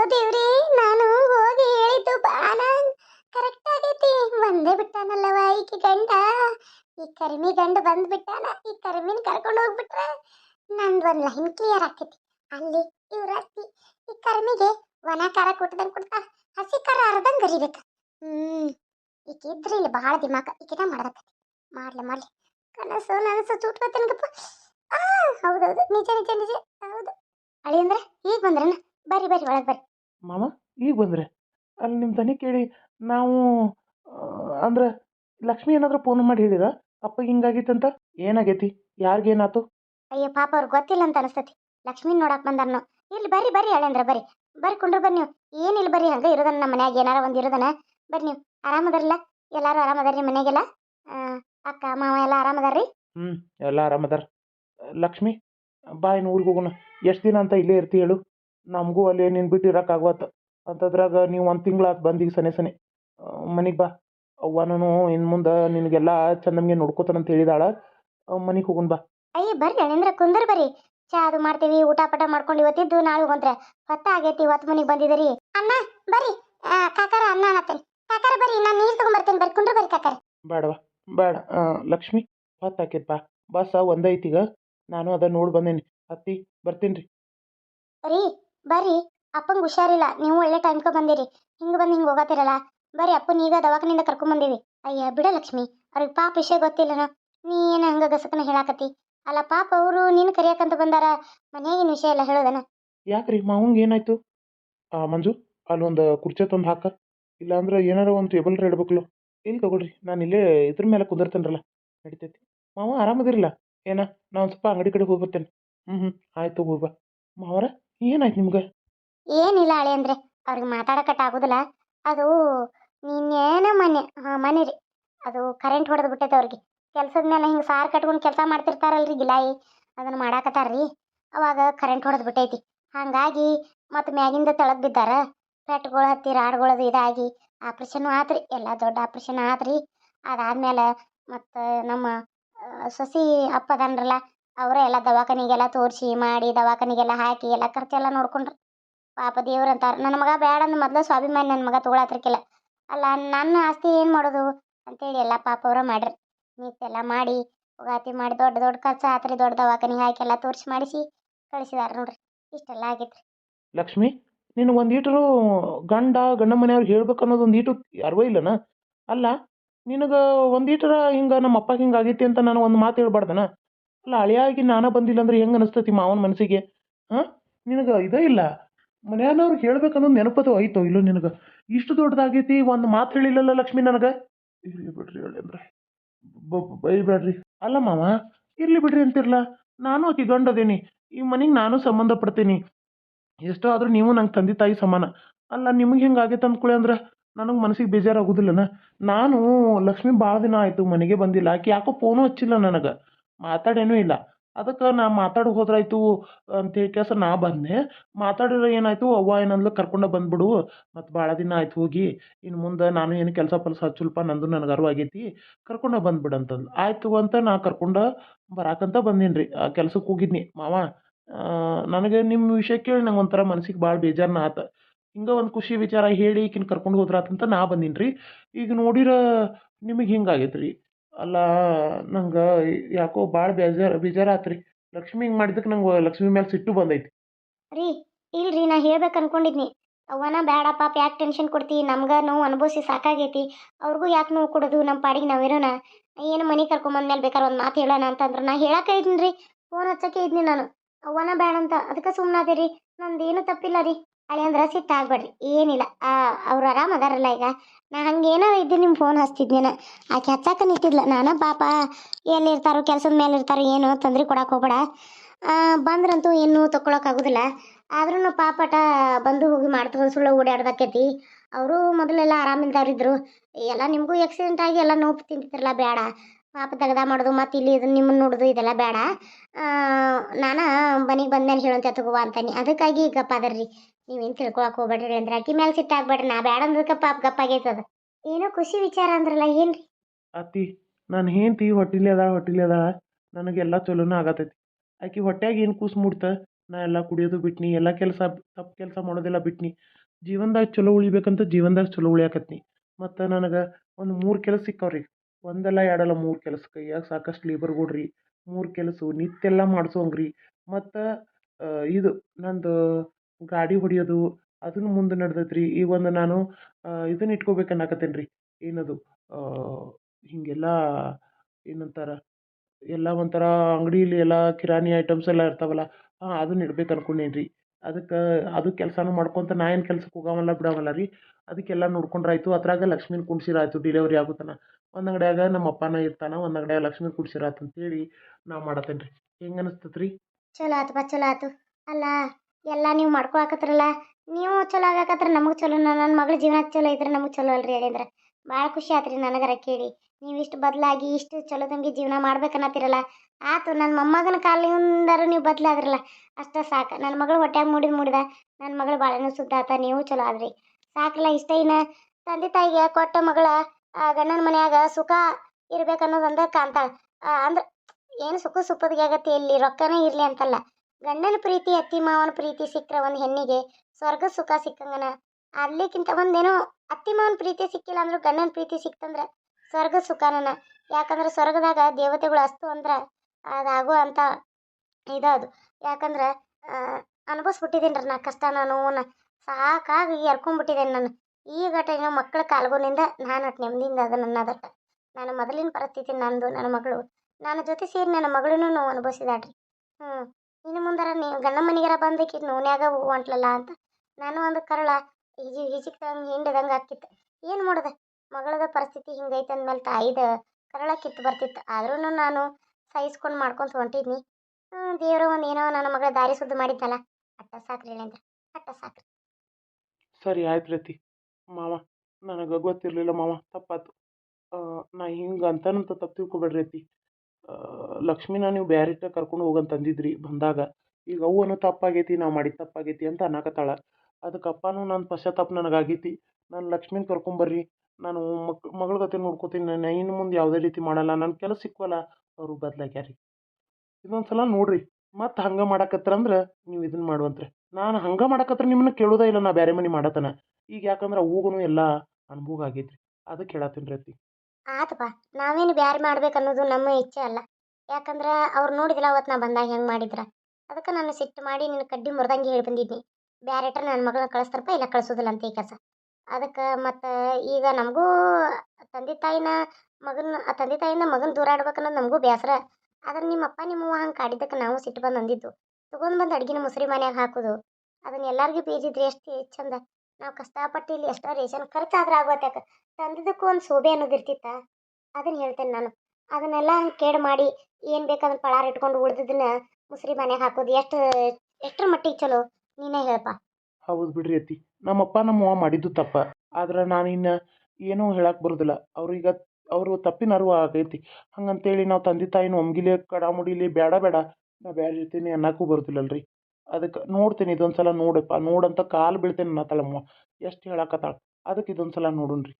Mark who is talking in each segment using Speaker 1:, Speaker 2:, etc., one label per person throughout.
Speaker 1: ಅಯ್ಯೋ ದೇವ್ರಿ, ನಾನು ಹೋಗಿ ಹೇಳಿದ್ದು ಬಾನ. ಕರೆಕ್ಟ್ ಆಗೈತಿ. ಬಂದೇ ಬಿಟ್ಟಾನಲ್ಲವ ಈಕೆ ಗಂಡ. ಈ ಕರಿಮಿ ಗಂಡ ಬಂದ್ಬಿಟ್ಟಾನ. ಈ ಕರ್ಮಿನ ಕರ್ಕೊಂಡು ಹೋಗ್ಬಿಟ್ರೆ ನಂದು ಒಂದು ಲೈನ್ ಕ್ಲಿಯರ್ ಆಕೈತಿ ಅಲ್ಲಿ ಇವ್ರ ಅತ್ತಿ, ಈ ಕರ್ಮಿಗೆ ಒಣ ಖಾರ ಕೊಡ್ತಾ, ಹಸಿ ಖಾರ ಅರ್ಧಂಗ್ ಗರಿಬೇಕ ಹ್ಮ್, ಈಕೆ ಇಲ್ಲಿ ಬಹಳ ದಿಮಾಕ, ಈಕೆನ ಮಾಡ್ದಕತಿ ಮಾಡ್ಲಿ ಮಾಡ್ಲಿ. ಕನಸು, ನನಸು ಚೂಟ್ಕೋತನಗಪ್ಪ. ಆ, ಹೌದೌದು. ನಿಜ ನಿಜ ನಿಜ. ಹೌದು. ಅಳಿ ಅಂದ್ರೆ ಈಗ ಬಂದ್ರನ? ಬರ್ರಿ ಬರ್ರಿ, ಒಳಗೆ ಬರ್ರಿ.
Speaker 2: ಮಾಮ ಈಗ ಬಂದ್ರೆ. ಅಲ್ಲಿ ನಿಮ್ಮ ತನಿ ಕೇಳಿ ನಾವು ಅಂದ್ರೆ ಲಕ್ಷ್ಮಿ ಏನಾದರೂ ಫೋನ್ ಮಾಡಿ ಹೇಳಿದ? ಅಪ್ಪ ಹಿಂಗಾಗಿತ್ತಂತ? ಏನಾಗೈತಿ? ಯಾರಿಗೇನಾತು?
Speaker 1: ಅಯ್ಯೋ ಪಾಪ ಅವ್ರಿಗೆ ಗೊತ್ತಿಲ್ಲ ಅಂತ ಅನಿಸ್ತತಿ. ಲಕ್ಷ್ಮಿ ನೋಡಕ್ ಬಂದಾರ್ನು? ಇಲ್ಲಿ ಬರ್ರಿ ಬರ್ರಿ ಅಳೇಂದ್ರ ಬರ್ರಿ. ಬರ್ರಿ ಕುಂಡ್ರು ಬರ್ರಿ ನೀವು. ಏನಿಲ್ಲ ಬರ್ರಿ? ಹಂಗ ಇರೋದನ್ನ ನಮ್ಮ ಮನ್ಯಾಗ. ಏನಾರ ಒಂದು ಇರೋದನ? ಬರ್ರಿ ನೀವು. ಆರಾಮದಾರಲ್ಲ ಎಲ್ಲಾರು ಆರಾಮದಾರ್ರಿ ಮನ್ಯಾಗೆಲ್ಲ? ಮನೆಗೆಲ್ಲ ಅಕ್ಕ ಮಾವ ಎಲ್ಲ ಆರಾಮದಾರ್ರಿ
Speaker 2: ಹ್ಞೂ ಎಲ್ಲ ಆರಾಮದಾರ ಲಕ್ಷ್ಮಿ ಬಾ ಇನ್ನು ಊರಿಗೆ ಹೋಗೋಣ. ಎಷ್ಟು ದಿನ ಅಂತ ಇಲ್ಲೇ ಇರ್ತಿ ಹೇಳು. ನಮಗೂ ಅಲ್ಲಿ ನೀನು ಬಿಟ್ಟು ಇರೋಕ್ಕಾಗವತ್ತ ಅಂತದ್ರಾಗ ನೀವು ಒಂದು ತಿಂಗಳಾಗಿ ಬಂದಿಗೆ ಸನೆ ಸನೆ. ಮನೆಗೆ ಬಾ. ಅವ್ವನೂ ಇನ್ನು ಮುಂದೆ ನಿನಗೆಲ್ಲ ಚಂದಮ್ಗೆ ನೋಡ್ಕೋತಾನಂತ ಹೇಳಿದಾಳ. ಮನೆಗೆ ಹೋಗೋಣ ಬಾ.
Speaker 1: ಅಯ್ಯ ಬರ್ರಿ ಅಣ್ಣಂದ್ರ ಕುಂದರ್ ಬರ್ರಿ. ಚಾ ಅದು ಮಾಡ್ತೀವಿ ಊಟ ಪಟ ಮಾಡ್ಕೊಂಡು ಇವತ್ತಿದ್ದು ನಾಳೆ ಹೋಗಂತ್ರೆ. ಹೊತ್ತ ಆಗೈತಿ ಇವತ್ತು ಮನೆಗೆ ಬಂದಿದ್ದೀರಿ. ಅಣ್ಣ ಬರ್ರಿ. ಆ, ಕಾಕಾರ ಅನ್ನ ಅನ್ನತ್ತೇನೆ ಕಾಕಾರ ಬರ್ರಿ ನಾನು ನೀರು ತಗೊಂಬರ್ತೇನೆ ಬರ್ರಿ. ಕುಂಡ್ರು ಬರ್ರಿ ಕಾಕಾರ.
Speaker 2: ಬೇಡವಾ ಬೇಡ ಆ, ಲಕ್ಷ್ಮಿ ಹೊತ್ತು ಹಾಕೈತೆ ಬಾ. ಬಸ್ ಒಂದೈತಿಗ ನಾನು ಅದ ನೋಡಿ ಬಂದೇನಿ. ಹತ್ತಿ ಬರ್ತೀನಿ ರೀ
Speaker 1: ರೀ. ಬರ್ರಿ, ಅಪ್ಪಂಗೆ ಹುಷಾರಿಲ್ಲ. ನೀವು ಒಳ್ಳೆ ಟೈಮ್ಗೆ ಬಂದಿರಿ. ಹಿಂಗೆ ಬಂದು ಹಿಂಗೆ ಹೋಗತ್ತಿರಲ್ಲ ಬರ್ರಿ, ಅಪ್ಪನ ಈಗ ದವಾಖಾನಿಂದ ಕರ್ಕೊಂಡ್ ಬಂದೀವಿ. ಅಯ್ಯ, ಬಿಡ ಲಕ್ಷ್ಮಿ. ಅವ್ರಿಗೆ ಪಾಪ ವಿಷಯ ಗೊತ್ತಿಲ್ಲನ. ನೀ ಏನು ಹಂಗ ಗಸಕನ ಹೇಳಾಕತ್ತಿ? ಅಲ್ಲ, ಪಾಪ ಅವರು ನೀನು ಕರಿಯಾಕಂತ ಬಂದಾರ? ಮನೆಯಾಗಿನ ವಿಷಯ ಎಲ್ಲ ಹೇಳೋದನ?
Speaker 2: ಯಾಕ್ರಿ, ಮಾವಂಗೆ ಏನಾಯ್ತು? ಆ, ಮಂಜು, ಅಲ್ಲೊಂದು ಕುರ್ಚೆ ತಂದು ಹಾಕ. ಇಲ್ಲಾಂದ್ರೆ ಏನಾರ ಒಂದು ಟೇಬಲ್ ಇಡ್ಬೇಕಲ್ಲ ಇಲ್ಲಿ ತಗೊಳ್ರಿ. ನಾನು ಇಲ್ಲೇ ಇದ್ರ ಮೇಲೆ ಕುಂದಿರ್ತೇನ್ರಲ್ಲ. ನಡಿತೈತಿ. ಮಾವ ಆರಾಮದಿರಲ್ಲ ಏನ ನಾ ಒಂದು ಸ್ವಲ್ಪ ಅಂಗಡಿ ಕಡೆ ಹೋಗ್ಬರ್ತೇನೆ ಹ್ಞೂ ಹ್ಞೂ ಆಯ್ತು ಹೋಗ್ಬಾ ಮಾವರ? ಏನಾಯ್ತು ನಿಮ್ಗೆ?
Speaker 1: ಏನಿಲ್ಲ ಹಳೆ ಅಂದ್ರೆ, ಅವ್ರಿಗೆ ಮಾತಾಡಕಟ್ಟ ಆಗುದಿಲ್ಲ. ಅದು ನಿನ್ನೇನ ಮನೆ, ಹಾ ಮನೆ ರೀ. ಅದು ಕರೆಂಟ್ ಹೊಡೆದು ಬಿಟ್ಟೈತೆ ಅವ್ರಿಗೆ. ಕೆಲ್ಸದ ಮೇಲೆ ಹಿಂಗೆ ಸಾರ್ ಕಟ್ಕೊಂಡು ಕೆಲಸ ಮಾಡ್ತಿರ್ತಾರಲ್ರಿ ಗಿಲಾಯಿ, ಅದನ್ನು ಮಾಡಾಕತ್ತಾರ್ರಿ. ಅವಾಗ ಕರೆಂಟ್ ಹೊಡೆದು ಬಿಟ್ಟೈತಿ. ಹಾಗಾಗಿ ಮತ್ತು ಮ್ಯಾಗಿಂದ ತಳಗ್ ಬಿದ್ದಾರ. ಪೆಟ್ಗಳು ಹತ್ತಿ, ರಾಡ್ಗಳದು ಇದಾಗಿ ಆಪ್ರೇಷನ್ ಆತ್ರಿ, ಎಲ್ಲ ದೊಡ್ಡ ಆಪ್ರೇಷನ್ ಆತ್ರಿ. ಅದಾದ್ಮೇಲೆ ಮತ್ತು ನಮ್ಮ ಸಸಿ ಸೊಸಿ ಅಪ್ಪ ಅದಾನ್ರಲ್ಲ ಅವರೇ ಎಲ್ಲ ದವಾಖಾನಿಗೆಲ್ಲ ತೋರಿಸಿ ಮಾಡಿ, ದವಾಖಾನಿಗೆಲ್ಲ ಹಾಕಿ ಎಲ್ಲ ಖರ್ಚೆಲ್ಲ ನೋಡ್ಕೊಂಡ್ರು. ಪಾಪ ದೇವ್ರಂತಾರ ನನ್ನ ಮಗ ಬೇಡ ಅಂದ್ರೆ ಮೊದಲು ಸ್ವಾಭಿಮಾನಿ ನನ್ನ ಮಗ ತೊಗೊಳತ್ರಕ್ಕಿಲ್ಲ ಅಲ್ಲ, ನನ್ನ ಆಸ್ತಿ ಏನು ಮಾಡೋದು? ಅಂತೇಳಿ ಎಲ್ಲ ಪಾಪ ಅವರ ಮಾಡ್ರಿ. ನೀತೆಲ್ಲ ಮಾಡಿ, ಉಗಾತಿ ಮಾಡಿ, ದೊಡ್ಡ ದೊಡ್ಡ ಖರ್ಚು ಆತ್ರಿ, ದೊಡ್ಡ ದವಾಖಾನಿಗೆ ಹಾಕಿ ಎಲ್ಲ ತೋರಿಸಿ ಮಾಡಿಸಿ ಕಳಿಸಿದಾರೆ ನೋಡ್ರಿ. ಇಷ್ಟೆಲ್ಲ ಆಗೈತ್ರಿ.
Speaker 2: ಲಕ್ಷ್ಮಿ, ನಿನಗೆ ಒಂದು ಈಟರು ಗಂಡ ಗಂಡ ಮನೆಯವ್ರು ಹೇಳ್ಬೇಕು ಅನ್ನೋದು ಒಂದು ಈಟು ಅರ್ವ ಇಲ್ಲನ? ಅಲ್ಲ, ನಿನಗೆ ಒಂದು ಈಟರ ಹಿಂಗೆ ನಮ್ಮ ಅಪ್ಪ ಹಿಂಗೆ ಆಗೈತಿ ಅಂತ ನಾನು ಒಂದು ಮಾತು ಹೇಳ್ಬಾರ್ದನ? ಅಲ್ಲ ಅಳಿಯಾಗಿ ನಾನೇ ಬಂದಿಲ್ಲ ಅಂದ್ರೆ ಹೆಂಗೆ ಅನಿಸ್ತೈತಿ ಮಾವನ ಮನಸ್ಸಿಗೆ? ಹಾಂ? ನಿನಗೆ ಇದೇ ಇಲ್ಲ. ಮನೆಯವ್ರಿಗೆ ಹೇಳ್ಬೇಕು ಅನ್ನೋದು ನೆನಪದು ಐತೋ ಇಲ್ಲೋ ನಿನಗೆ. ಇಷ್ಟು ದೊಡ್ಡದಾಗೈತಿ, ಒಂದು ಮಾತು ಹೇಳಿಲ್ಲಲ್ಲ ಲಕ್ಷ್ಮಿ ನನಗೆ? ಇರ್ಲಿ ಬಿಡ್ರಿ ಹೇಳಿ ಅಂದ್ರೆ ಬೈಬೇಡ್ರಿ ಅಲ್ಲ ಮಾವ, ಇರ್ಲಿ ಬಿಡ್ರಿ ಅಂತಿರ್ಲ. ನಾನು ಆಕೆ ಗಂಡದೇನಿ. ಈ ಮನೆಗೆ ನಾನು ಸಂಬಂಧ ಪಡ್ತೀನಿ ಎಷ್ಟೋ ಆದರೂ ನೀವು ನಂಗೆ ತಂದೆ ತಾಯಿ ಸಮಾನ. ಅಲ್ಲ ನಿಮಗೆ ಹಿಂಗೆ ಆಗೈತೆ ಅಂದ್ಕೊಳ್ಳಿ ಅಂದ್ರೆ? ನನಗೆ ಮನಸ್ಸಿಗೆ ಬೇಜಾರಾಗೋದಿಲ್ಲನ? ನಾನು ಲಕ್ಷ್ಮಿ ಭಾಳ ದಿನ ಆಯಿತು ಮನೆಗೆ ಬಂದಿಲ್ಲ. ಆಕೆ ಯಾಕೋ ಫೋನು ಹಚ್ಚಿಲ್ಲ ನನಗೆ. ಮಾತಾಡೇನೂ ಇಲ್ಲ. ಅದಕ್ಕೆ ನಾ ಮಾತಾಡಿ ಹೋದ್ರಾಯ್ತು ಅಂತ ಹೇಳಿ ಕೆಲಸ ನಾ ಬಂದೆ. ಮಾತಾಡಿದ್ರೆ ಏನಾಯ್ತು, ಅವ್ವ ಏನಂದ್ಲು, ಕರ್ಕೊಂಡು ಬಂದ್ಬಿಡು. ಮತ್ತು ಭಾಳ ದಿನ ಆಯ್ತು ಹೋಗಿ. ಇನ್ನು ಮುಂದೆ ನಾನು ಏನು ಕೆಲಸ ಪಲ್ಸ ಹಚ್ಚಲ್ಪ, ನಂದು ನನಗೆ ಅರಿವಾಗೈತಿ. ಕರ್ಕೊಂಡು ಬಂದ್ಬಿಡು ಅಂತಂದು ಆಯ್ತು ಅಂತ ನಾ ಕರ್ಕೊಂಡು ಬರಾಕಂತ ಬಂದೀನಿ ರೀ ಆ ಕೆಲ್ಸಕ್ಕೆ ಹೋಗಿದ್ನಿ. ಮಾವ ನನಗೆ ನಿಮ್ಮ ವಿಷಯ ಕೇಳಿ ನಂಗೆ ಒಂಥರ ಮನ್ಸಿಗೆ ಭಾಳ ಬೇಜಾರನ್ನ ಆತ. ಹಿಂಗೆ ಒಂದು ಖುಷಿ ವಿಚಾರ ಹೇಳಿ ಈಕಿನ ಕರ್ಕೊಂಡು ಹೋದ್ರಾತಂತ ನಾ ಬಂದೀನಿ ರೀ ಈಗ ನೋಡಿರ ನಿಮಗೆ ಹಿಂಗೆ ಆಗೈತೆ ರೀ ಅಲ್ಲ, ನಂಗೆ ಯಾಕೋ ಭಾಳ ಬೇಜಾರು, ಬೇಜಾರಾತ್ರಿ. ಲಕ್ಷ್ಮಿ ಹಿಂಗೆ ಮಾಡಿದ್ದಕ್ಕೆ ನಂಗೆ ಲಕ್ಷ್ಮಿ ಮೇಲೆ ಸಿಟ್ಟು ಬಂದೈತಿ.
Speaker 1: ರೀ, ಇಲ್ರಿ ನಾ ಹೇಳ್ಬೇಕು ಅನ್ಕೊಂಡಿದ್ನಿ. ಅವನ ಬೇಡ ಪಾಪ, ಯಾಕೆ ಟೆನ್ಷನ್ ಕೊಡ್ತಿ? ನಮ್ಗೆ ನೋವು ಅನುಭವಿಸಿ ಸಾಕಾಗೈತಿ. ಅವ್ರಿಗೂ ಯಾಕೆ ನೋವು ಕೊಡೋದು? ನಮ್ಮ ಪಾಡಿಗೆ ನಾವಿರೋಣ ಏನು ಮನೆ ಕರ್ಕೊಂಬಂದ್ಮೇಲೆ ಬೇಕಾದ್ರೆ ಒಂದು ಮಾತು ಹೇಳೋಣ ಅಂತಂದ್ರೆ ನಾ ಹೇಳಕ್ಕೆ ಇದ್ನಿ ರೀ ಫೋನ್ ಹಚ್ಚಕ್ಕೆ ಇದ್ನಿ ನಾನು. ಅವನ ಬೇಡ ಅಂತ ಅದಕ್ಕೆ ಸುಮ್ಮನಾದೆ ರೀ. ನಂದೇನು ತಪ್ಪಿಲ್ಲ ರೀ. ಅಳಿ ಅಂದ್ರೆ ಸಿಟ್ಟು ಆಗ್ಬೇಡ್ರಿ. ಏನಿಲ್ಲ. ಅವ್ರು ಆರಾಮ ಅದಾರಲ್ಲ ಈಗ. ನಾ ಹಂಗೆ ಏನೋ ಇದ್ದೆ ನಿಮ್ಮ ಫೋನ್ ಹಚ್ತಿದ್ನೇನ ಆಕೆ ಹಚ್ಚಕ್ಕೆ ನಿಂತಿದ್ಲ. ನಾನು ಪಾಪ ಎಲ್ಲಿರ್ತಾರೋ, ಕೆಲಸದ ಮೇಲೆ ಇರ್ತಾರೋ ಏನು ತೊಂದ್ರೆ ಕೊಡಕ್ಕೆ ಹೋಗ್ಬೇಡ. ಬಂದ್ರಂತೂ ಏನು ತಗೊಳಕ್ಕಾಗೋದಿಲ್ಲ ಆದ್ರೂ ಪಾಪಟ ಬಂದು ಹೋಗಿ ಮಾಡ್ತಾರೆ ಸುಳ್ಳು ಓಡಾಡ್ದಕ್ಕೈತಿ ಅವರು ಮೊದಲೆಲ್ಲ ಆರಾಮಿಲ್ದವ್ರಿದ್ರು. ಎಲ್ಲ ನಿಮಗೂ ಆಕ್ಸಿಡೆಂಟ್ ಆಗಿ ಎಲ್ಲ ನೋವು ತಿಂತಿದ್ರಲ್ಲ ಬೇಡ ಪಾಪ ತಗದ ಮಾಡೋದು ಮತ್ತು ಇಲ್ಲಿ ಇದನ್ನ ನಿಮ್ಮನ್ನ ನೋಡೋದು ಇದೆಲ್ಲ ಬೇಡ. ನಾನು ಮನೆಗೆ ಬಂದ್ಮೇಲೆ ಹೇಳೋಂತ ತಗೋವ ಅಂತಾನೆ. ಅದಕ್ಕಾಗಿ ಗಪ್ಪ ಅದರ್ರಿ. ನೀವೇನು ತಿಳ್ಕೊಳಕ್ ಹೋಗ್ಬೇಡ್ರಿ ಅಂದ್ರೆ ಅಕ್ಕಿ ಮೇಲೆ ಸಿಟ್ಟಾಗ್ಬೇಡ್ರಿ ನಾ ಬೇಡ ಅಂದಕ್ಕೆ ಪಾಪ ಗಪ್ಪ ಆಗೈತದ. ಏನೋ ಖುಷಿ ವಿಚಾರ ಅಂದ್ರಲ್ಲ, ಏನ್ರಿ?
Speaker 2: ಅತ್ತಿ, ನಾನು ಹೆಂಡ್ತಿ ಹೊಟ್ಟಿಲಿ ಅದಾಳ ಹೊಟ್ಟಿಲಿ ಅದಾಳ. ನನಗೆಲ್ಲ ಚಲೋನ ಆಗತೈತಿ. ಆಕಿ ಹೊಟ್ಯಾಗ ಏನು ಕೂಸು ಮುಡ್ತ? ನಾ ಎಲ್ಲ ಕುಡಿಯೋದು ಬಿಟ್ನಿ, ಎಲ್ಲ ಕೆಲಸ ತಪ್ಪು ಕೆಲಸ ಮಾಡೋದೆಲ್ಲ ಬಿಟ್ನಿ. ಜೀವನದಾಗ ಚಲೋ ಉಳಿಬೇಕಂತ ಜೀವನದಾಗ ಚಲೋ ಉಳಿಯಾಕತ್ನಿ. ಮತ್ತು ನನಗೆ ಒಂದು ಮೂರು ಕೆಲಸ ಸಿಕ್ಕವ್ರಿ. ಒಂದಲ್ಲ, ಎರಡಲ್ಲ, ಮೂರು ಕೆಲಸ ಕೈಯಾಗ ಸಾಕಷ್ಟು ಲೇಬರ್ ಕೊಡ್ರಿ. ಮೂರು ಕೆಲಸ ನಿತ್ಯೆಲ್ಲ ರೀ ಮತ್ತು ಇದು ನಂದು ಗಾಡಿ ಹೊಡಿಯೋದು ಅದನ್ನು ಮುಂದೆ ನಡ್ದೈತೆ ರೀ ಈಗ ಒಂದು ನಾನು ಇದನ್ನ ಇಟ್ಕೋಬೇಕು ಅನ್ನಕತ್ತೇನೆ ರೀ ಏನದು ಹೀಗೆಲ್ಲ, ಏನಂತಾರೆ, ಎಲ್ಲ ಒಂಥರ ಅಂಗಡಿಲಿ ಎಲ್ಲ ಕಿರಾಣಿ ಐಟಮ್ಸ್ ಎಲ್ಲ ಇರ್ತಾವಲ್ಲ, ಹಾಂ ಅದನ್ನ ಇಡ್ಬೇಕು ಅನ್ಕೊಂಡೇನಿ ರೀ ಅದಕ್ಕೆ ಅದು ಕೆಲಸನೂ ಮಾಡ್ಕೊತ ನಾ ಏನು ಕೆಲ್ಸಕ್ಕೆ ಹೋಗವಲ್ಲ ಬಿಡವಲ್ಲ ರೀ. ಅದಕ್ಕೆಲ್ಲ ನೋಡ್ಕೊಂಡ್ರಾಯ್ತು. ಅದ್ರಾಗ ಲಕ್ಷ್ಮೀನ ಕುಂಡ್ಸಿದ್ರೆ ಆಯಿತು ಡಿಲೆವರಿ ಆಗುತ್ತಾನ ಒಂದು ಅಂಗಡ್ಯಾಗ ನಮ್ಮ ಅಪ್ಪನ ಇರ್ತಾನೆ ಒಂದು ಅಂಗಡ್ಯಾಗ ಲಕ್ಷ್ಮೀ ಕುಂಡ್ಸಿರ ಆತು ಅಂತೇಳಿ ನಾ ಮಾಡತ್ತೇನೆ ರೀ ಹೆಂಗೆ ಅನಿಸ್ತೈತೆ ರೀ
Speaker 1: ಚಲೋ ಬಾ, ಚಲೋ ಆತು. ಅಲ್ಲ, ಎಲ್ಲ ನೀವು ಮಾಡ್ಕೊಳಕತ್ರಲ್ಲ, ನೀವು ಚಲೋ ಆಗಾಕತ್ರ ನಮಗೆ ಚಲೋ ನನ್ನ ಮಗಳ ಜೀವನ ಚಲೋ ಇದ್ರೆ ನಮಗೆ ಚಲೋ ಅಲ್ರಿ ಹೇಳಿದ್ರೆ. ಭಾಳ ಖುಷಿ ಆತ್ರಿ ನನಗರ ಕೇಳಿ. ನೀವು ಇಷ್ಟು ಬದಲಾಗಿ ಇಷ್ಟು ಚಲೋದಂಗೆ ಜೀವನ ಮಾಡ್ಬೇಕನ್ನತ್ತಿರಲ್ಲ ಆತು ನನ್ನ ಮೊಮ್ಮಗನ ಕಾಲಿಂದಾರು ನೀವು ಬದಲಾದ್ರಲ್ಲ, ಅಷ್ಟೇ ಸಾಕು. ನನ್ನ ಮಗಳು ಹೊಟ್ಟೆಗೆ ಮೂಡಿದ ಮೂಡಿದ ನನ್ನ ಮಗಳು ಬಾಳೆನೂ ಸುದ್ದಾತ, ನೀವು ಚಲೋ ಆದ್ರಿ. ಸಾಕಲ್ಲ ಇಷ್ಟ ಇನ್ನ. ತಂದೆ ತಾಯಿಗೆ ಕೊಟ್ಟ ಮಗಳ ಗಂಡನ ಮನ್ಯಾಗ ಸುಖ ಇರ್ಬೇಕನ್ನೋದೊಂದ ಕಾಣ್ತಾಳ ಅಂದ್ರೆ ಏನು ಸುಖ ಸುಪ್ಪದಿಗೆ ಆಗತ್ತೆ ಇಲ್ಲಿ? ರೊಕ್ಕನೇ ಇರಲಿ ಅಂತಲ್ಲ. ಗಂಡನ ಪ್ರೀತಿ, ಅತ್ತಿ ಮಾವನ ಪ್ರೀತಿ ಸಿಕ್ಕರೆ ಒಂದು ಹೆಣ್ಣಿಗೆ ಸ್ವರ್ಗ ಸುಖ ಸಿಕ್ಕಂಗನ. ಅಲ್ಲಿಕ್ಕಿಂತ ಒಂದೇನೋ ಅತ್ತಿ ಮಾವನ ಪ್ರೀತಿ ಸಿಕ್ಕಿಲ್ಲ ಅಂದ್ರೂ ಗಂಡನ ಪ್ರೀತಿ ಸಿಕ್ತಂದ್ರೆ ಸ್ವರ್ಗ ಸುಖಾನನ. ಯಾಕಂದ್ರೆ ಸ್ವರ್ಗದಾಗ ದೇವತೆಗಳು ಅಸ್ತು ಅಂದ್ರೆ ಅದಾಗೋ ಅಂತ ಇದದು ಯಾಕಂದ್ರೆ ಅನುಭವಿಸ್ಬಿಟ್ಟಿದ್ದೀನಿ ರೀ ನಾ ಕಷ್ಟ ನೋವನ್ನ ಸಾಕಾಗಿ ಎರ್ಕೊಂಡ್ಬಿಟ್ಟಿದ್ದೇನೆ ನಾನು. ಈ ಘಟನೆ ಮಕ್ಕಳ ಕಾಲ್ಗೋನಿಂದ ನಾನು ಅಟ್ ನೆಮ್ಮದಿಯಿಂದ ಅದ ನನ್ನ ಅದಟ್ಟ ನಾನು ಮೊದಲಿನ ಪರಿಸ್ಥಿತಿ ನಂದು, ನನ್ನ ಮಗಳು. ನನ್ನ ಜೊತೆ ಸೇರಿ ನನ್ನ ಮಗಳನ್ನೂ ನೋವು ಅನುಭವಿಸಿದಾಡ್ರಿ ಹ್ಞೂ ಇನ್ನು ಮುಂದಾರ ನೀವು ಗಂಡ ಮನೆಗಾರ ಬಂದಕ್ಕೆ ನೋನ್ಯಾಗ ಹೊಂಟ್ಲಲ್ಲ ಅಂತ, ನಾನು ಒಂದು ಕರಳ, ಹಿಜಿ, ಹಿಜಿಕ್ದಂಗೆ, ಹಿಂಡದಂಗೆ ಆಕಿತ್ತು ಏನು ಮಾಡೋದು? ಮಗಳದ ಪರಿಸ್ಥಿತಿ ಹಿಂಗೈತೆ ಅಂದಮೇಲೆ ತಾಯಿದ ಕರಳ ಕಿತ್ತು ಬರ್ತಿತ್ತು. ಆದ್ರೂ ನಾನು ಸಹಿಸ್ಕೊಂಡು ಮಾಡ್ಕೊಂತ ಹೊಂಟಿದ್ನಿ. ದೇವರ, ಒಂದು ಏನೋ ನನ್ನ ಮಗಳ ದಾರಿ ಸುದ್ದು ಮಾಡಿದ್ನಲ್ಲ, ಅಟ್ಟ ಸಾಕ್ರಿ ಹೇಳಂದ್ರೆ ಅಟ್ಟ ಸಾಕ್ರಿ.
Speaker 2: ಸರಿ ಆಯ್ತು ರೀತಿ ಮಾವ, ನನಗೆ ಗೊತ್ತಿರಲಿಲ್ಲ ಮಾವ, ತಪ್ಪಾತು. ನಾ ಹಿಂಗೆ ಅಂತನಂತ ತಪ್ಪು ತಿಳ್ಕೊಬೇಡ್ರಿ ಲಕ್ಷ್ಮಿನ ನೀವು ಬ್ಯಾರಿಟ್ಟ ಕರ್ಕೊಂಡು ಹೋಗಂತ ಅಂದಿದ್ರಿ ಬಂದಾಗ, ಈಗ ಅವನು ತಪ್ಪಾಗೈತಿ, ನಾವು ಮಾಡಿದ ತಪ್ಪಾಗೈತಿ ಅಂತ ಅನ್ನಕತ್ತಾಳ. ಅದಕ್ಕೆ ಅಪ್ಪನೂ ನನ್ನ ಪಶ್ಚಾತ್ತಾಪ ನನಗಾಗೈತಿ. ನಾನು ಲಕ್ಷ್ಮಿನ ಕರ್ಕೊಂಬರ್ರಿ ನಾನು ಮಕ್, ಮಗಳ ಗತಿ ನೋಡ್ಕೋತೀನಿ ನಾನು ಇನ್ನು ಮುಂದೆ ಯಾವುದೇ ರೀತಿ ಮಾಡಲ್ಲ ನನ್ನ ಕೆಲಸ ಸಿಕ್ಕುವಲ್ಲ ಅವರು ಬದಲಾಗ್ಯಾರಿ. ಇದೊಂದು ಸಲ ನೋಡ್ರಿ, ಮತ್ತೆ ಹಂಗೆ ಮಾಡಕತ್ರಂದ್ರೆ ನೀವು ಇದನ್ನು ಮಾಡುವಂತ್ರಿ. ನಾನು ಹಂಗೆ ಮಾಡಕತ್ರ ನಿಮ್ಮನ್ನ ಕೇಳೋದೇ ಇಲ್ಲ, ನಾ ಬೇರೆ ಮನೆ ಮಾಡತನ. ಈಗ ಯಾಕಂದ್ರೆ ಅವ್ಗೂ ಎಲ್ಲ ಅನುಭವ ಆಗೈತ್ರಿ. ಅದಕ್ಕೆ ಹೇಳತ್ತೀನಿ ರೀ
Speaker 1: ಆತಪ್ಪ ನಾವೇನು ಬ್ಯಾರೆ ಮಾಡ್ಬೇಕು ಅನ್ನೋದು ನಮ್ಮ ಇಚ್ಛೆ ಅಲ್ಲ. ಯಾಕಂದ್ರೆ ಅವ್ರು ನೋಡಿದಿಲ್ಲ ಅವತ್ತು ನಾ ಬಂದಾಗ ಹೆಂಗೆ ಮಾಡಿದ್ರ. ಅದಕ್ಕೆ ನಾನು ಸಿಟ್ಟು ಮಾಡಿ ನಿನ್ನ ಕಡ್ಡಿ ಮುರಿದಂಗೆ ಹೇಳಿ ಬಂದಿದ್ನಿ. ಬ್ಯಾರೆಟ್ರ ನನ್ನ ಮಗಳನ್ನ ಕಳಿಸ್ತಾರಪ್ಪ ಇಲ್ಲ ಕಳಿಸೋದಿಲ್ಲ ಅಂತ ಈ ಕೆಲಸ. ಅದಕ್ಕೆ ಮತ್ತು ಈಗ ನಮಗೂ ತಂದೆ ತಾಯಿನ ಮಗನ, ತಂದೆ ತಾಯಿನ ಮಗನ ದೂರ ಆಡ್ಬೇಕನ್ನೋದು ನಮಗೂ ಬೇಸರ. ಆದ್ರೆ ನಿಮ್ಮ ಅಪ್ಪ ನಿಮ್ಮವ್ವ ಹಂಗೆ ಕಾಡಿದ್ದಕ್ಕೆ ನಾವು ಸಿಟ್ಟು ಬಂದು ಅಂದಿದ್ದು. ತೊಗೊಂಡು ಬಂದು ಅಡ್ಗಿನ ಮುಸ್ರಿ ಮನ್ಯಾಗ ಹಾಕೋದು. ಅದನ್ನ ಎಲ್ಲರಿಗೂ ಬೀಜಿದ್ರೆ ಎಷ್ಟು ಚಂದ. ನಾವು ಕಷ್ಟಪಟ್ಟು ಇಲ್ಲಿ ಎಷ್ಟೋ ರೇಷನ್ ಖರ್ಚಾದ್ರೆ ಆಗೋತ್ಯಾಕ ತಂದಿದ್ದಕ್ಕೂ ಒಂದು ಶೋಭೆ ಅನ್ನೋದು ಇರ್ತಿತ್ತ? ಅದನ್ನ ಹೇಳ್ತೇನೆ ನಾನು. ಅದನ್ನೆಲ್ಲ ಕೇಡು ಮಾಡಿ ಏನು ಬೇಕಾದ್ರೆ ಪಳಾರ ಇಟ್ಕೊಂಡು ಉಳ್ದಿದ್ದನ್ನ ಮುಸ್ರಿ ಮನೆಗೆ ಹಾಕೋದು. ಎಷ್ಟು, ಎಷ್ಟರ ಮಟ್ಟಿಗೆ ಚಲೋ? ನೀನೇ ಹೇಳಪ್ಪ
Speaker 2: ಹೌದು ಬಿಡ್ರಿ ಅತ್ತಿ. ನಮ್ಮಪ್ಪ ನಮ್ಮವ್ವ ಮಾಡಿದ್ದು ತಪ್ಪ. ಆದ್ರೆ ನಾನು ಇನ್ನು ಏನೂ ಹೇಳಕ್ಕೆ ಬರೋದಿಲ್ಲ. ಅವ್ರೀಗ ಅವರು ತಪ್ಪಿನ ಅರಿವು ಆಗೈತಿ. ಹಂಗಂತೇಳಿ ನಾವು ತಂದೆ ತಾಯಿನ ಒಮ್ಗಿಲೆ ಕಡ ಮುಡಿಲಿ ಬೇಡ ಬೇಡ ನಾ ಬೇರೆ ಇರ್ತೀನಿ ಅನ್ನಕ್ಕೂ ಬರೋದಿಲ್ಲಲ್ರಿ. ಅದಕ್ಕೆ ನೋಡ್ತೀನಿ ಇದೊಂದು ಸಲ ನೋಡಪ್ಪ. ನೋಡಂತ ಕಾಲು ಬೀಳ್ತೇನೆ ಅನ್ನತ್ತಾಳಮ್ಮ ಎಷ್ಟು ಹೇಳಕತ್ತಾಳ. ಅದಕ್ಕೆ ಇದೊಂದು ಸಲ ನೋಡೋಣ್ರಿ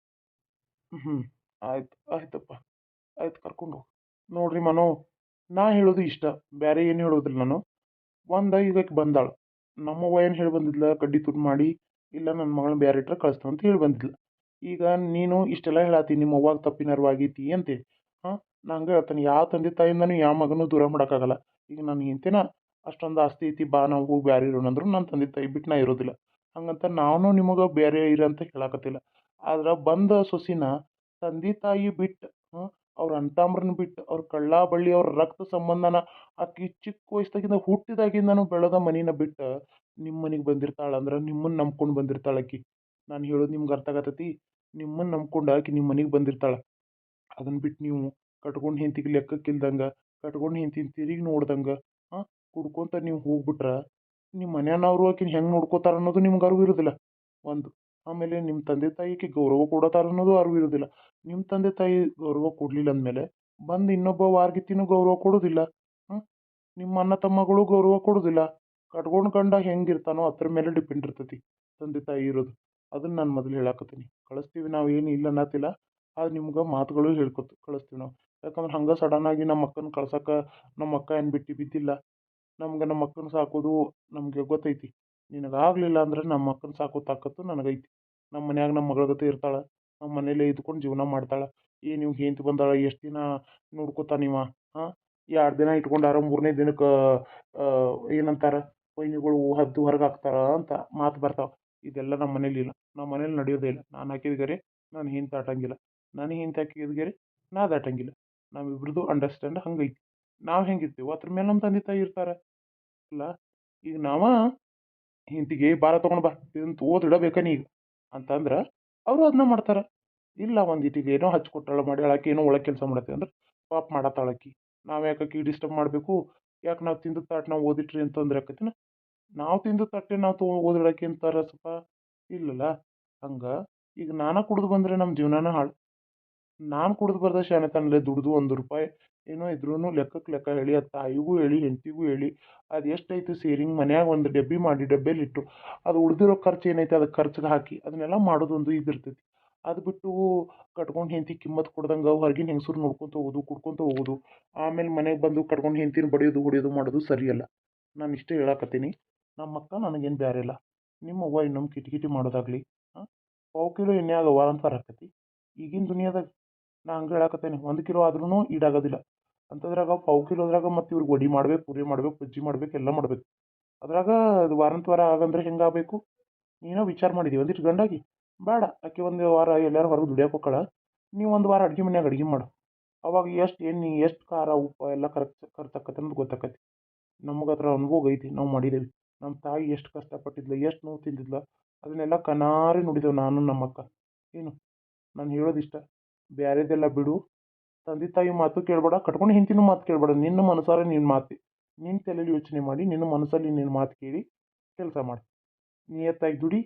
Speaker 2: ಹ್ಞೂ ಆಯ್ತು. ಆಯ್ತಪ್ಪ. ಆಯ್ತು ಕರ್ಕೊಂಡು ನೋಡ್ರಿ ಮನೋ, ನಾ ಹೇಳೋದು ಇಷ್ಟ. ಬೇರೆ ಏನು ಹೇಳೋದಿಲ್ಲ ನಾನು. ಒಂದು ಇದಕ್ಕೆ ಬಂದಾಳು. ನಮ್ಮವ್ವ ಏನು ಹೇಳಿ ಬಂದಿದ್ಲ ಕಡ್ಡಿ ತುಟ್ಟು ಮಾಡಿ, ಇಲ್ಲ ನನ್ನ ಮಗಳನ್ನ ಬೇರೆ ಇಟ್ಟರೆ ಕಳಿಸ್ತು ಅಂತ ಹೇಳಿ ಬಂದಿದ್ಲು ಈಗ ನೀನು ಇಷ್ಟೆಲ್ಲ ಹೇಳತ್ತಿ ನಿಮ್ಮ ಅವ್ವಾಗ ತಪ್ಪಿನ ಅರಿವು ಆಗೈತಿ ಅಂತೇಳಿ. ಹಾಂ ನಂಗೆ ಹೇಳ್ತಾನೆ ಯಾವ ತಂದೆ ತಾಯಿಂದನೂ ಯಾವ ಮಗನೂ ದೂರ ಮಾಡೋಕ್ಕಾಗಲ್ಲ. ಈಗ ನಾನು ಹೆಂಡ್ತಿನ, ಅಷ್ಟೊಂದು ಆಸ್ತಿ ಐತಿ, ಬಾ ನಾವು ಹೋಗಿ ಬೇರೆ ಇರೋಣ ಅಂದ್ರು ನನ್ನ ತಂದೆ ತಾಯಿ ಬಿಟ್ಟು ನಾ ಇರೋದಿಲ್ಲ. ಹಂಗಂತ ನಾನು ನಿಮಗೆ ಬೇರೆ ಇರೋ ಅಂತ ಹೇಳಕತ್ತಿಲ್ಲ. ಆದ್ರೆ ಬಂದ ಸೊಸಿನ ತಂದೆ ತಾಯಿ ಬಿಟ್ಟು ಅವ್ರ ಅಣ್ತಮ್ರನ್ನ ಬಿಟ್ಟು ಅವ್ರ ಕಳ್ಳ ಬಳ್ಳಿ ಅವ್ರ ರಕ್ತ ಸಂಬಂಧನ ಆಕಿ ಚಿಕ್ಕ ವಯಸ್ಸಾಗಿಂದ ಹುಟ್ಟಿದಾಗಿಂದನೂ ಬೆಳೆದ ಮನಿನ ಬಿಟ್ಟು ನಿಮ್ಮ ಮನೆಗೆ ಬಂದಿರ್ತಾಳೆ ಅಂದ್ರೆ ನಿಮ್ಮನ್ನು ನಂಬ್ಕೊಂಡು ಬಂದಿರ್ತಾಳೆ ಆಕಿ. ನಾನು ಹೇಳೋದು ನಿಮ್ಗೆ ಅರ್ಥ ಆಗತ್ತೈತಿ ನಿಮ್ಮನ್ನು ನಂಬ್ಕೊಂಡು ಆಕಿ ನಿಮ್ಮ ಮನೆಗೆ ಬಂದಿರ್ತಾಳೆ. ಅದನ್ನ ಬಿಟ್ಟು ನೀವು ಕಟ್ಕೊಂಡು ಹೆಂತಿಗೆ ಲೆಕ್ಕಕ್ಕಿಲ್ದಂಗೆ ಕಟ್ಕೊಂಡು ಹೆಂತಿನ ತಿರುಗಿ ನೋಡ್ದಂಗೆ ಹಾಂ ಕುಡ್ಕೊಂತ ನೀವು ಹೋಗ್ಬಿಟ್ರೆ ನಿಮ್ಮ ಮನ್ಯಾನವರು ಆಕಿನ ಹೆಂಗೆ ನೋಡ್ಕೋತಾರೆ ಅನ್ನೋದು ನಿಮ್ಗೆ ಅರಿವು ಇರೋದಿಲ್ಲ. ಒಂದು ಆಮೇಲೆ ನಿಮ್ಮ ತಂದೆ ತಾಯಿಗೆ ಗೌರವ ಕೊಡತಾರ ಅನ್ನೋದು ಅರಿವು ಇರೋದಿಲ್ಲ. ನಿಮ್ಮ ತಂದೆ ತಾಯಿ ಗೌರವ ಕೊಡಲಿಲ್ಲ ಅಂದಮೇಲೆ ಬಂದು ಇನ್ನೊಬ್ಬ ವಾರ್ಗಿತಿನೂ ಗೌರವ ಕೊಡೋದಿಲ್ಲ. ಹ್ಞೂ ನಿಮ್ಮ ಅಣ್ಣ ತಮ್ಮಗಳು ಗೌರವ ಕೊಡೋದಿಲ್ಲ. ಕಟ್ಕೊಂಡು ಗಂಡ ಹೆಂಗಿರ್ತಾನೋ ಅದ್ರ ಮೇಲೆ ಡಿಪೆಂಡ್ ಇರ್ತೈತಿ ತಂದೆ ತಾಯಿ ಇರೋದು. ಅದನ್ನು ನಾನು ಮೊದಲು ಹೇಳಾಕತ್ತೀನಿ. ಕಳಿಸ್ತೀವಿ ನಾವು ಏನು ಇಲ್ಲ ಅನ್ನತ್ತಿಲ್ಲ. ಆದ್ರೆ ನಿಮ್ಗೆ ಮಾತುಗಳು ಹೇಳ್ಕೊತ, ಕಳಿಸ್ತೀವಿ ನಾವು. ಯಾಕಂದ್ರೆ ಹಂಗೆ ಆಗಿ ನಮ್ಮ ಅಕ್ಕನ ಕಳ್ಸಕ್ಕೆ ನಮ್ಮ ಅಕ್ಕ ಏನು ಬಿಟ್ಟು ಬಿದ್ದಿಲ್ಲ. ನಮ್ಗೆ ನಮ್ಮ ಅಕ್ಕನ ಸಾಕೋದು ನಮಗೆ ಗೊತ್ತೈತಿ. ನಿನಗಾಗಲಿಲ್ಲ ಅಂದ್ರೆ ನಮ್ಮ ಅಕ್ಕನ ಸಾಕೋ ತಾಕತ್ತು ನನಗೈತಿ. ನಮ್ಮ ಮನ್ಯಾಗ ನಮ್ಮ ಮಗಳ ಜೊತೆ ಇರ್ತಾಳೆ ನಮ್ಮ ಮನೇಲೆ ಇದ್ಕೊಂಡು ಜೀವನ ಮಾಡ್ತಾಳೆ. ಏ, ನೀವು ಹೆಂಡ್ತಿ ಬಂದಾಳ, ಎಷ್ಟು ದಿನ ನೋಡ್ಕೋತಾ ನೀವ? ಹಾಂ? ಎರಡು ದಿನ ಇಟ್ಕೊಂಡಾರ ಮೂರನೇ ದಿನಕ್ಕೆ ಏನಂತಾರೆ? ವೈನಿಗಳು ಹದ್ದು ಹೊರಗೆ ಹಾಕ್ತಾರ ಅಂತ ಮಾತು ಬರ್ತಾವೆ. ಇದೆಲ್ಲ ನಮ್ಮ ಮನೇಲಿ ಇಲ್ಲ. ನಮ್ಮ ಮನೇಲಿ ನಡೆಯೋದೇ ಇಲ್ಲ. ನಾನು ಹಾಕಿದ ನಾನು ನನ್ನ ಹೆಂಡ್ತಿ ದಾಟಂಗಿಲ್ಲ ನನ್ನ ಹೆಂಡ್ತಿ ಹಾಕಿದ ಗೆರೆ ನಾ ದಾಟಂಗಿಲ್ಲ ನಾವಿಬ್ರದ್ದು ಅಂಡರ್ಸ್ಟ್ಯಾಂಡ್ ಹಂಗೈತಿ. ನಾವು ಹೆಂಗಿರ್ತೀವಿ? ಅದ್ರ ಮೇಲೆ ನಮ್ಮ ತಂದೆ ತಾಯಿ ಇರ್ತಾರೆ. ಇಲ್ಲ ಈಗ ನಾವ ಹೆಂಡ್ತಿಗೆ, ಬಾರ ತೊಗೊಂಡು ಬಾ ಇದನ್ನು ಓದಿ ನೀ ಅಂತಂದ್ರೆ ಅವರು ಅದನ್ನ ಮಾಡ್ತಾರೆ. ಇಲ್ಲ, ಒಂದು ಇಟ್ಟಿಗೆ ಏನೋ ಹಚ್ಕೊಟ್ಟಾಳ ಮಾಡಿ ಆಕಿ ಏನೋ ಒಳಗೆ ಕೆಲಸ ಮಾಡತ್ತೆ ಅಂದ್ರೆ ಪಾಪ ಮಾಡತ್ತಾಳ ಆಕಿ ನಾವು ಯಾಕೆ ಡಿಸ್ಟರ್ಬ್ ಮಾಡಬೇಕು? ಯಾಕೆ ನಾವು ತಿಂದ ತಾಟ್ ನಾವು ಓದಿಟ್ರಿ ಅಂತಂದ್ರೆ ಯಾಕತ್ತಿನ ನಾವು ತಿಂದ ತಟ್ಟೆ ನಾವು ತೊ ಓದಿಡಕ್ಕೆ ಅಂತಾರೆ ಸ್ವಲ್ಪ. ಇಲ್ಲಲ್ಲ, ಹಂಗೆ ಈಗ ನಾನು ಕುಡ್ದು ಬಂದರೆ ನಮ್ಮ ಜೀವನನ ಹಾಳು. ನಾನು ಕುಡಿದು ಬರ್ದ ಶಾಣೆತನಲೆ ದುಡ್ದು ಒಂದು ರೂಪಾಯಿ ಏನೋ ಇದ್ರೂ ಲೆಕ್ಕಕ್ಕೆ ಲೆಕ್ಕ ಹೇಳಿ, ಅದು ತಾಯಿಗೂ ಹೇಳಿ, ಹೆಂಡ್ತಿಗೂ ಹೇಳಿ, ಅದು ಎಷ್ಟಾಯಿತು ಸೇರಿಂಗ್ ಮನ್ಯಾಗ ಒಂದು ಡಬ್ಬಿ ಮಾಡಿ ಡಬ್ಬೇಲಿ ಇಟ್ಟು, ಅದು ಉಳಿದಿರೋ ಖರ್ಚು ಏನೈತೆ ಅದಕ್ಕೆ ಖರ್ಚಿಗೆ ಹಾಕಿ, ಅದನ್ನೆಲ್ಲ ಮಾಡೋದೊಂದು ಇದಿರ್ತೈತಿ. ಅದು ಬಿಟ್ಟು ಕಟ್ಕೊಂಡು ಹೆಂಡತಿ ಕಿಮ್ಮತ್ತು ಕೊಡ್ದಂಗೆ ಹೊರಗಿನ ಹೆಂಗಸರು ನೋಡ್ಕೊತ ಹೋಗೋದು, ಕುಡ್ಕೊತ ಹೋಗೋದು, ಆಮೇಲೆ ಮನೆಗೆ ಬಂದು ಕಟ್ಕೊಂಡು ಹೆಂಡ್ತಿನ ಬಡಿಯೋದು ಹೊಡಿಯೋದು ಮಾಡೋದು ಸರಿಯಲ್ಲ. ನಾನು ಇಷ್ಟೇ ಹೇಳಕತ್ತೀನಿ. ನಮ್ಮ ಅಕ್ಕ ನನಗೇನು ಬೇರೆ ಇಲ್ಲ. ನಿಮ್ಮ ಅವ್ವ ಇನ್ನೊಮ್ಮೆ ಕಿಟಕಿಟಿ ಮಾಡೋದಾಗಲಿ, ಹಾಂ? ಪಾವು ಕಿಲೋ ಎಣ್ಣೆ ಆಗವ್ವ ಅಂತ ಬರಕತ್ತಿ ಈಗಿನ ದುನಿಯಾದಾಗ ನಾ ಹಂಗೆ ಹೇಳಕತ್ತೇನೆ, ಒಂದು ಕಿಲೋ ಆದ್ರೂ ಈಡಾಗೋದಿಲ್ಲ. ಅಂಥದ್ರಾಗ ಪಾವು ಕಿಲೋದ್ರಾಗ ಮತ್ತು ಇವ್ರಿಗೆ ವಡಿ ಮಾಡ್ಬೇಕು, ಪೂರಿ ಮಾಡ್ಬೇಕು ಬಜ್ಜಿ ಮಾಡ್ಬೇಕು, ಎಲ್ಲ ಮಾಡ್ಬೇಕು. ಅದ್ರಾಗ ಅದು ವಾರಂತ ವಾರ ಆಗಂದ್ರೆ ಹೆಂಗಾಗಬೇಕು? ನೀನೋ ವಿಚಾರ ಮಾಡಿದ್ದೀವಿ ಒಂದಿಷ್ಟು ಗಂಡಾಗಿ? ಬೇಡ, ಆಕೆ ಒಂದು ವಾರ ಎಲ್ಲಾರು ಹೊರಗೆ ದುಡಿಯೋಕೆ ಹೋಗಳ ನೀವು ಒಂದು ವಾರ ಅಡುಗೆ ಮನ್ಯಾಗ ಅಡುಗೆ ಮಾಡು. ಅವಾಗ ಎಷ್ಟು ಏನು ಎಷ್ಟು ಖಾರ, ಉಪ್ಪು ಎಲ್ಲ ಕರೆಕ್ಟ್ ಕರೆಕ್ಟ್ ಅಂತ ಗೊತ್ತಾಕತಿ ನಮಗೆ ಅದ್ರ ಅನುಭವ ಐತಿ, ನಾವು ಮಾಡಿದ್ದೇವೆ ನಮ್ಮ ತಾಯಿ ಎಷ್ಟು ಕಷ್ಟಪಟ್ಟಿದ್ಲು, ಎಷ್ಟು ನೋವು ತಿಂದಿದ್ಲ, ಅದನ್ನೆಲ್ಲ ಕನಾರಿ ನೋಡಿದೆವು ನಾನು ನಮ್ಮ ಅಕ್ಕ ಏನು? ನಾನು ಹೇಳೋದಿಷ್ಟ? ಬ್ಯಾರೆದೆಲ್ಲ ಬಿಡು. ತಂದೆ ತಾಯಿ ಮಾತು ಕೇಳಬೇಡ, ಕಟ್ಕೊಂಡು ಹೆಂಡತಿನೂ ಮಾತು ಕೇಳಬೇಡ. ನಿನ್ನ ಮನಸಾರೆ ನಿನ್ನ ಮಾತು. ನಿನ್ನ ತಲೆಯಲ್ಲಿ ಯೋಚನೆ ಮಾಡಿ, ನಿನ್ನ ಮನಸ್ಸಲ್ಲಿ ನಿನ್ನ ಮಾತು ಕೇಳಿ, ಕೆಲಸ ಮಾಡು. ನಿಯತ್ತಾಗಿ ದುಡಿ.